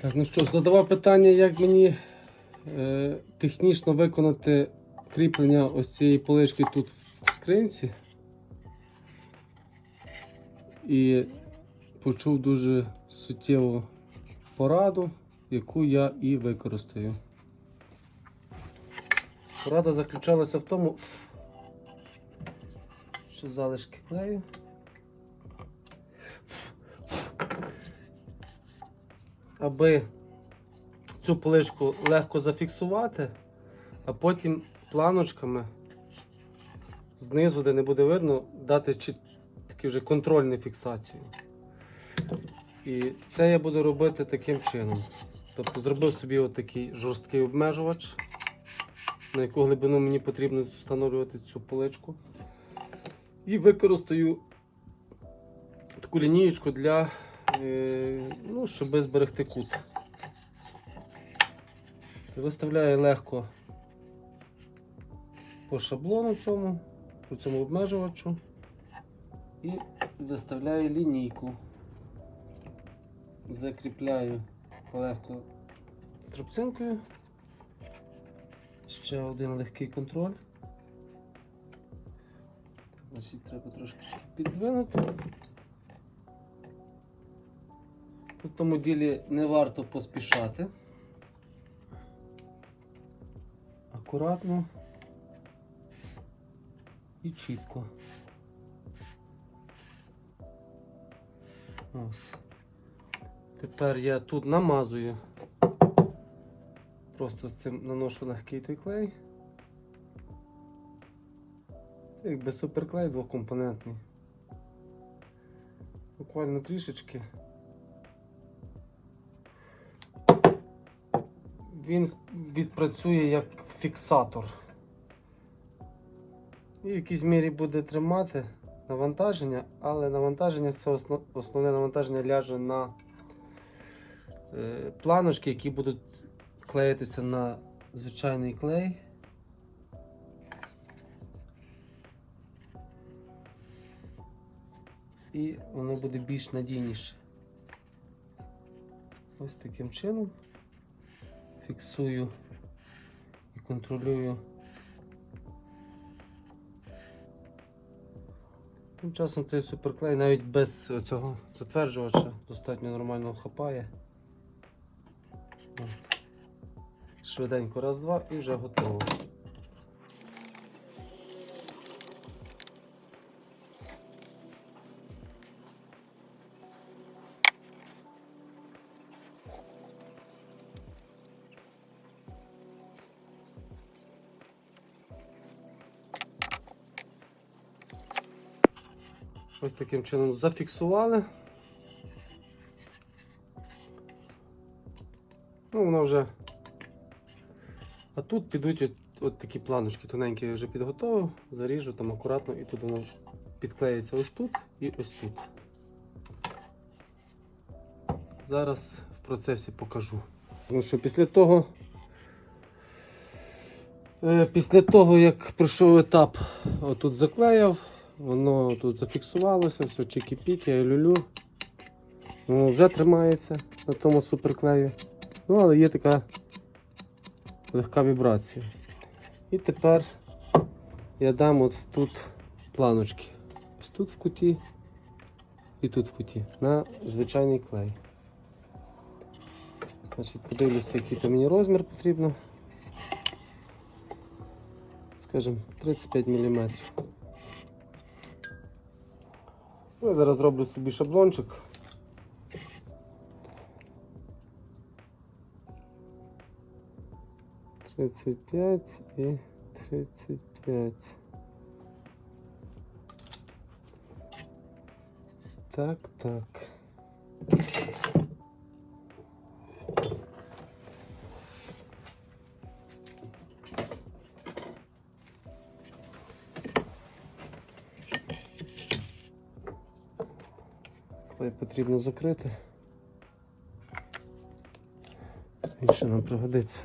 Так, ну що, задавав питання, як мені е, технічно виконати кріплення ось цієї полички тут в скринці. І почув дуже суттєву пораду, яку я і використаю. Порада заключалася в тому, що залишки клею. Аби цю поличку легко зафіксувати, а потім планочками знизу, де не буде видно, дати такі вже контрольну фіксацію. І це я буду робити таким чином. Тобто зробив собі отакий жорсткий обмежувач, на яку глибину мені потрібно встановлювати цю поличку. І використаю таку лінієчку для, ну, щоб зберегти кут. Виставляю легко по шаблону цьому, по цьому обмежувачу і виставляю лінійку. Закріпляю легко струбцинкою. Ще один легкий контроль. Значить, треба трошки підвинути. У тому ділі не варто поспішати. Акуратно і чітко. Ось. Тепер я тут намазую. Просто цим наношу легкий той клей. Це якби суперклей двокомпонентний. Буквально трішечки. Він відпрацює як фіксатор. І в якійсь мірі буде тримати навантаження, але навантаження це основ- основне навантаження ляже на е, планочки, які будуть клеїтися на звичайний клей. І воно буде більш надійніше. Ось таким чином фіксую і контролюю. Тим часом цей суперклей навіть без цього затверджувача достатньо нормально хапає. Швиденько раз-два і вже готово. Ось таким чином зафіксували. Ну, воно вже. А тут підуть от, от такі планочки тоненькі я вже підготовив, заріжу там акуратно і тут воно підклеїться ось тут і ось тут. Зараз в процесі покажу. Тому що після того, е, після того, як пройшов етап, отут заклеяв, воно тут зафіксувалося, все чики-піки, люлю. Воно вже тримається на тому суперклею. Ну, але є така легка вібрація. І тепер я дам ось тут планочки. Ось тут в куті і тут в куті на звичайний клей. Значить, подивлюся, який то мені розмір потрібно. Скажімо, 35 мм. Ну, я зараз зроблю собі шаблончик. Тридцять п'ять і тридцять п'ять. Так, так. Потрібно закрити. Інше нам пригодиться.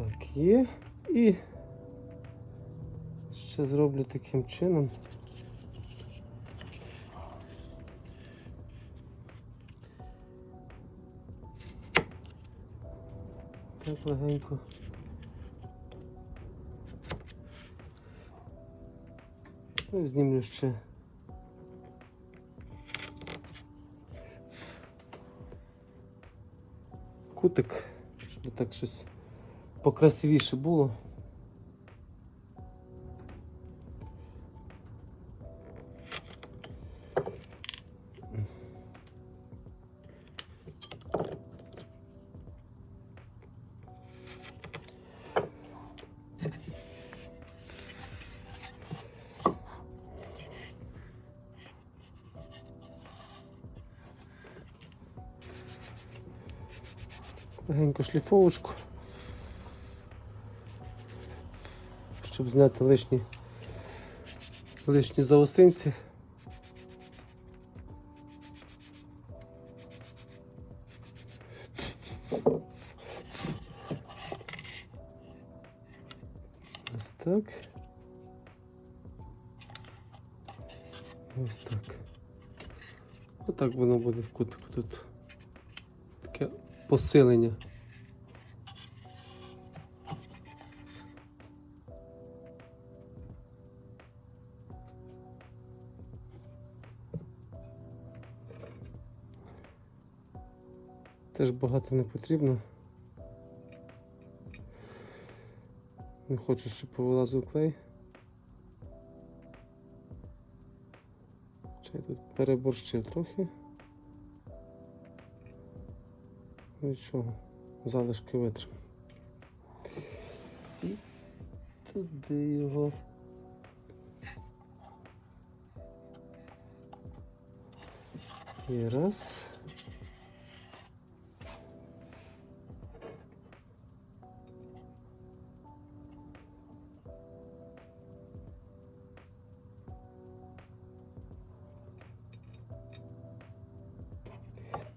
Так, є. І ще зроблю таким чином. Так легенько. Ну, знімлю ще. Кутик, щоб так щось покрасивіше було. Легеньку шліфовочку. Щоб зняти лишні, лишні заосинці. Ось так. Ось так. Отак воно буде в кутику тут. Таке посилення. Теж багато не потрібно. Не хочу, щоб повилазив клей. Чи я тут переборщив трохи. Нічого, залишки витрим. І туди його. І раз.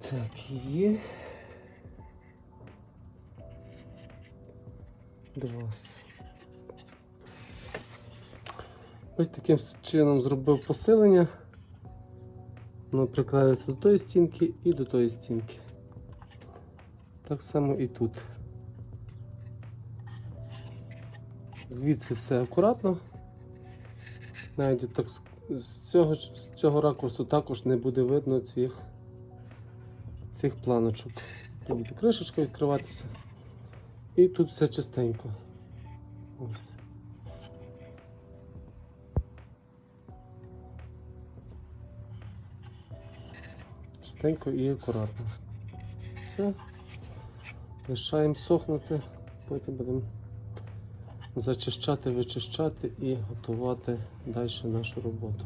Так, є. Ось таким чином зробив посилення. Воно прикладається до тої стінки і до тої стінки. Так само і тут. Звідси все акуратно. Навіть так з цього, з цього ракурсу також не буде видно цих, цих планочок. Тут буде кришечка відкриватися. І тут все чистенько. Ось. Чистенько і акуратно. Все. Лишаємо сохнути, потім будемо зачищати, вичищати і готувати далі нашу роботу.